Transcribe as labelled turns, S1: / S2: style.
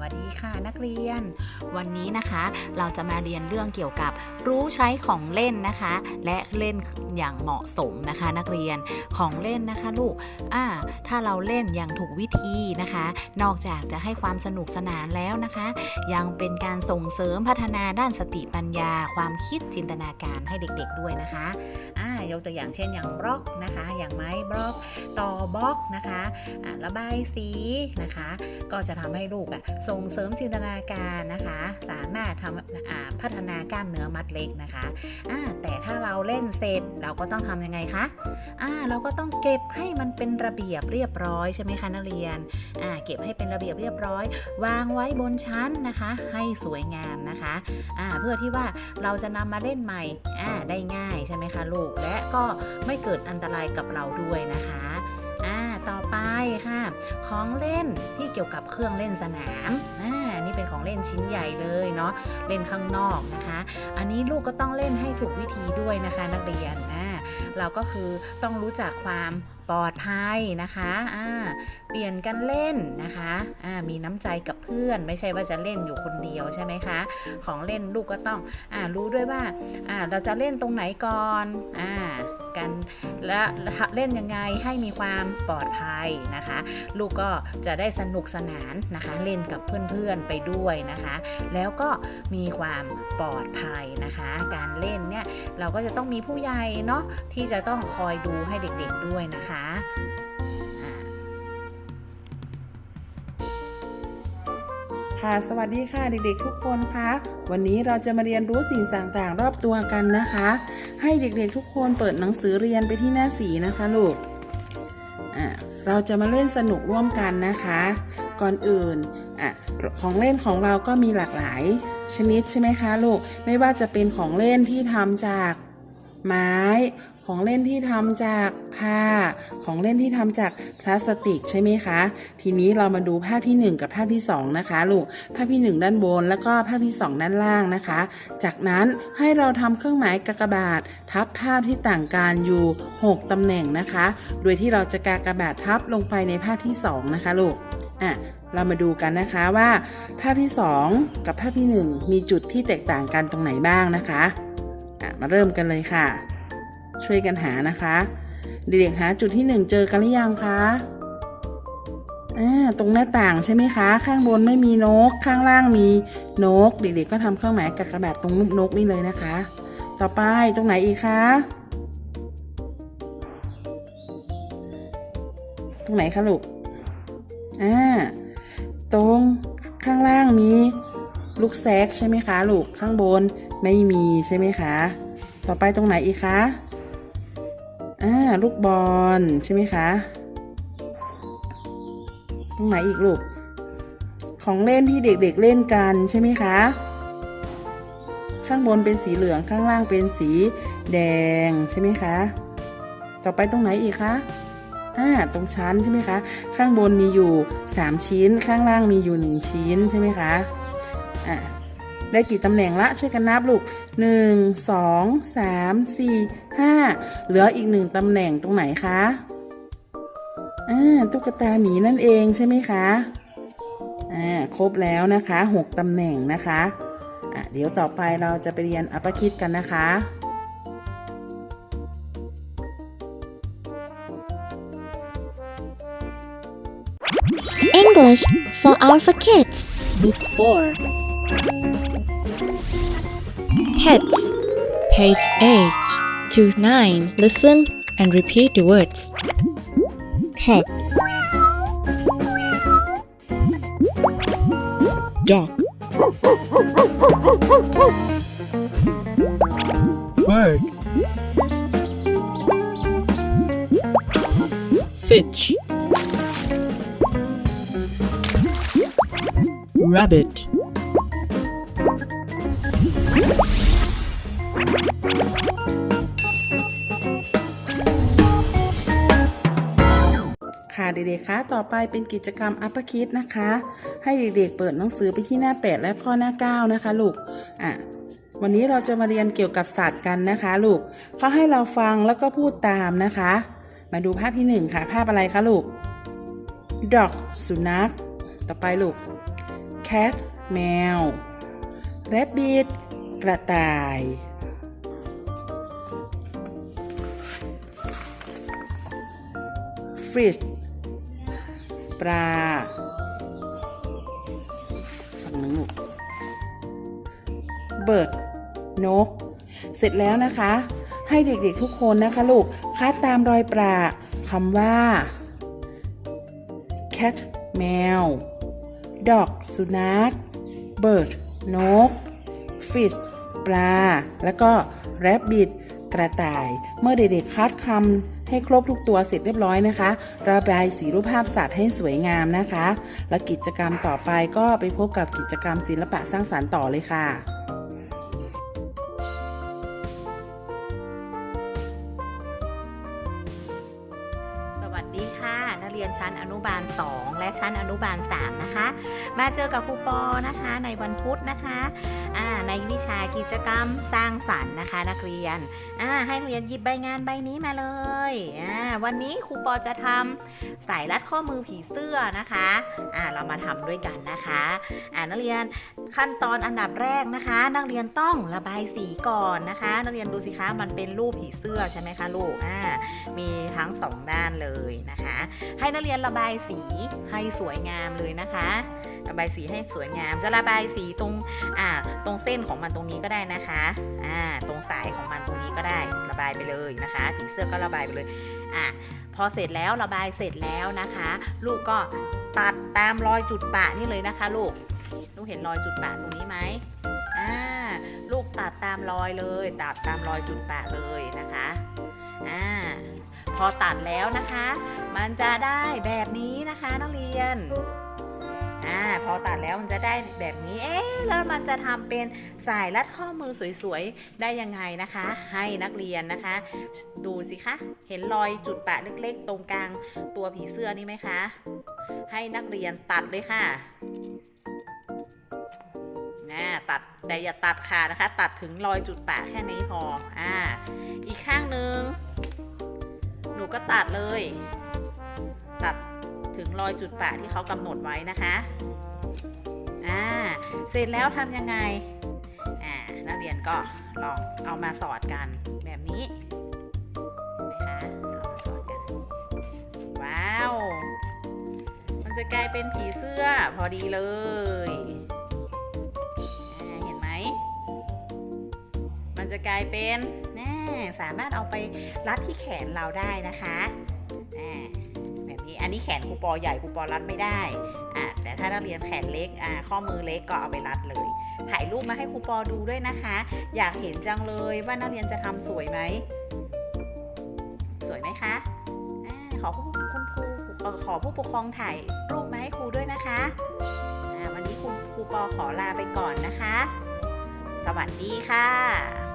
S1: วัสดีค่ะนักเรียน วันนี้นะคะเราจะมาเรียนเรื่องเกี่ยวกับรู้ใช้ของเล่นนะคะ และเล่นอย่างเหมาะสมนะคะ นักเรียนของเล่นนะคะลูกอ่าถ้าเราเล่นอย่างถูกวิธีนะคะ นอกจากจะให้ความสนุกสนานแล้วนะคะ ยังเป็นการส่งเสริมพัฒนาด้านสติปัญญา ความคิดจินตนาการให้เด็กๆด้วยนะคะอ่ายกตัวอย่างเช่นอย่างบล็อกนะคะ อย่างไม้บล็อกต่อบล็อกนะคะอ่าระบายสีนะคะ ก็จะทำให้ลูกอะส่งเสริมจินตนาการนะคะ สามารถทำพัฒนากล้ามเนื้อมัดเล็กนะคะแต่ถ้าเราเล่นเสร็จเราก็ต้องทำยังไงคะเราก็ต้องเก็บให้มันเป็นระเบียบเรียบร้อยใช่ไหมคะนักเรียนเก็บให้เป็นระเบียบเรียบร้อย วางไว้บนชั้นนะคะ ให้สวยงามนะคะเพื่อที่ว่าเราจะนำมาเล่นใหม่ได้ง่ายใช่ไหมคะลูกและก็ไม่เกิดอันตรายกับเราด้วยนะคะ ค่ะ ของเล่นที่เกี่ยวกับเครื่องเล่นสนามอ่านี่เป็นของเล่นชิ้นใหญ่เลยเนาะเล่นข้างนอกนะคะ อันนี้ลูกก็ต้องเล่นให้ถูกวิธีด้วยนะคะ นักเรียนอ่าเราก็คือต้องรู้จักความ ปลอดภัยนะคะอ่าเปลี่ยนกันเล่นนะคะอ่ามีน้ำใจกับเพื่อน ไม่ใช่ว่าจะเล่นอยู่คนเดียวใช่ไหมคะ ของเล่นลูกก็ต้องอ่ารู้ด้วยว่าอ่าเราจะเล่นตรงไหนก่อนอ่ากันและเล่นยังไงให้มีความปลอดภัยนะคะ ลูกก็จะได้สนุกสนานนะคะ เล่นกับเพื่อนๆไปด้วยนะคะ แล้วก็มีความปลอดภัยนะคะ การเล่นเนี่ยเราก็จะต้องมีผู้ใหญ่เนาะที่จะต้องคอยดูให้เด็กๆด้วยนะคะ
S2: ค่ะ สวัสดีค่ะเด็กๆทุกคนคะ วันนี้เราจะมาเรียนรู้สิ่งต่างๆ รอบตัวกันนะคะ ให้เด็กๆทุกคนเปิดหนังสือเรียนไปที่หน้าสีนะคะลูก อะเราจะมาเล่นสนุกร่วมกันนะคะ ก่อนอื่นอะของเล่นของเราก็มีหลากหลายชนิดใช่ไหมคะลูก ไม่ว่าจะเป็นของเล่นที่ทำจากไม้ ของเล่นที่ทำจากผ้า ของเล่นที่ทำจากพลาสติกใช่ไหมคะ ทีนี้เรามาดูภาพทีหนึ่1 กับภาพที่ 2 นะคะลูก ภาพที่ 1 ด้านบน แล้วก็ภาพที่ 2 ด้านล่างนะคะ จากนั้นให้เราทำเครื่องหมายกากบาท ทับภาพที่ต่างกันอยู่ 6ตำแหน่งนะคะ โดยที่เราจะกากบาททับลงไปในภาพที่ 2 นะคะลูกอะเรามาดูกันนะคะว่าภาพที่ 2 กับภาพที่ 1 มีจุดที่แตกต่างกันตรงไหนบ้างนะคะ อะ มาเริ่มกันเลยค่ะ ช่วยกันหานะคะ เด็กๆหาจุดที่ 1 เจอกันหรือยังคะอ่าตรงหน้าต่างใช่ไหมคะ ข้างบนไม่มีนก ข้างล่างมีนก เด็กๆก็ทำเครื่องหมายกากบาทตรงรูปนกนี่เลยนะคะ ต่อไปตรงไหนอีกคะ ตรงไหนคะลูกอ่าตรงข้างล่างมีลูกแซกใช่ไหมคะลูกข้างบนไม่มีใช่ไหมคะ ต่อไปตรงไหนอีกคะ อ่าลูกบอลใช่ไหมคะ ตรงไหนอีกลูก ของเล่นที่เด็กๆเล่นกันใช่ไหมคะ ข้างบนเป็นสีเหลืองข้างล่างเป็นสีแดงใช่ไหมคะ ต่อไปตรงไหนอีกคะอ่าตรงชั้นใช่ไหมคะ ข้างบนมีอยู่ 3 ชิ้นข้างล่างมีอยู่ 1 ชิ้นใช่ไหมคะอ่า ได้กี่ตำแหน่งละช่วยกันนับลูก 1 2 3 4 5 เหลืออีกหนึ่งตำแหน่งตรงไหนคะอ่าตุ๊กตาหมีนั่นเองใช่ไหมคะอ่าครบแล้วนะคะ 6ตำแหน่งนะคะอะเดี๋ยวต่อไปเราจะไปเรียนอัปคิดกันนะคะ
S3: English for Alpha Kids.
S4: Book 4
S3: Heads.
S4: Page 8 to 9 Listen and repeat the words. Cat. Dog. Bird. Fish. Rabbit
S2: ค่ะเด็กๆคะต่อไปเป็นกิจกรรมอัปคิดนะคะ ให้เด็กๆเปิดหนังสือไปที่หน้า 8 และข้อหน้า 9 นะคะลูกอะวันนี้เราจะมาเรียนเกี่ยวกับสัตว์กันนะคะ ลูกเขาให้เราฟังแล้วก็พูดตามนะคะ มาดูภาพที่ 1 ค่ะ ภาพอะไรคะลูก dog สุนัข ต่อไปลูก cat แมว rabbit กระต่าย fish ปลาฝั่งหนึงลูก bird นก เสร็จแล้วนะคะ ให้เด็กๆทุกคนนะคะลูกคัดตามรอยปลาคำว่า cat แมว dog สุนัข bird นก fish ปลา แล้วก็ rabbit กระต่าย เมื่อเด็กๆคัดคำ ให้ครบทุกตัวเสร็จเรียบร้อยนะคะ ระบายสีรูปภาพสัตว์ให้สวยงามนะคะ และกิจกรรมต่อไปก็ไปพบกับกิจกรรมศิลปะสร้างสรรค์ต่อเลยค่ะ
S1: นักเรียนชั้นอนุบาล 2 และชั้นอนุบาล 3 นะคะ มาเจอกับครูปอนะคะในวันพุธนะคะในวิชากิจกรรมสร้างสรรค์นะคะ นักเรียนให้นักเรียนหยิบใบงานใบนี้มาเลยวันนี้ครูปอจะทำสายรัดข้อมือผีเสื้อนะคะอ่าเรามาทำด้วยกันนะคะนักเรียนขั้นตอนอันดับแรกนะคะ นักเรียนต้องระบายสีก่อนนะคะ นักเรียนดูสิคะมันเป็นรูปผีเสื้อใช่ไหมคะลูกอ่ามีทั้งสองด้านเลยนะคะให้นักเรียนระบายสีให้สวยงามเลยนะคะ ระบายสีให้สวยงาม จะระบายสีตรงอ่าตรงเส้นของมันตรงนี้ก็ได้นะคะอ่าตรงสายของมันตรงนี้ก็ได้ระบายไปเลยนะคะผีเสื้อก็ระบายไปเลยอะพอเสร็จแล้วระบายเสร็จแล้วนะคะ ลูกก็ตัดตามรอยจุดปะนี่เลยนะคะลูกลูกเห็นรอยจุดปะตรงนี้ไหมอ่าลูกตัดตามรอยเลย ตัดตามรอยจุดปะเลยนะคะอ่า พอตัดแล้วนะคะ มันจะได้แบบนี้นะคะนักเรียนอ่าพอตัดแล้วมันจะได้แบบนี้ เอ๊ะแล้วมันจะทำเป็นสายรัดข้อมือสวยๆ ได้ยังไงนะคะ ให้นักเรียนนะคะ ดูสิคะ เห็นรอยจุดปะเล็กๆ ตรงกลางตัวผีเสื้อนี่ไหมคะ ให้นักเรียนตัดเลยค่ะนะตัดแต่อย่าตัดขาดนะคะ ตัดถึงรอยจุดปะแค่นี้พออ่าอีกข้างหนึ่ง นูก็ตัดเลย ตัดถึงรอยจุดปะที่เขากำหนดไว้นะคะอ่าเสร็จแล้วทำยังไงอ่านักเรียนก็ลองเอามาสอดกันแบบนี้นไหมคะเอามาสอดกัน ว้าว มันจะกลายเป็นผีเสื้อพอดีเลย มันจะกลายเป็นแน่สามารถเอาไปรัดที่แขนเราได้นะคะอ่แบบนี้อันนี้แขนครูปอใหญ่ครูปอรัดไม่ได้อ่าแต่ถ้านักเรียนแขนเล็กอ่าข้อมือเล็กก็เอาไปรัดเลย ถ่ายรูปมาให้ครูปอดูด้วยนะคะ อยากเห็นจังเลยว่านักเรียนจะทำสวยไหมสวยไหมคะอาขอผู้คุณครูขอผู้ปกครองถ่ายรูปมาให้ครูด้วยนะคะวันนี้ครูครูปอขอลาไปก่อนนะคะ สวัสดีค่ะ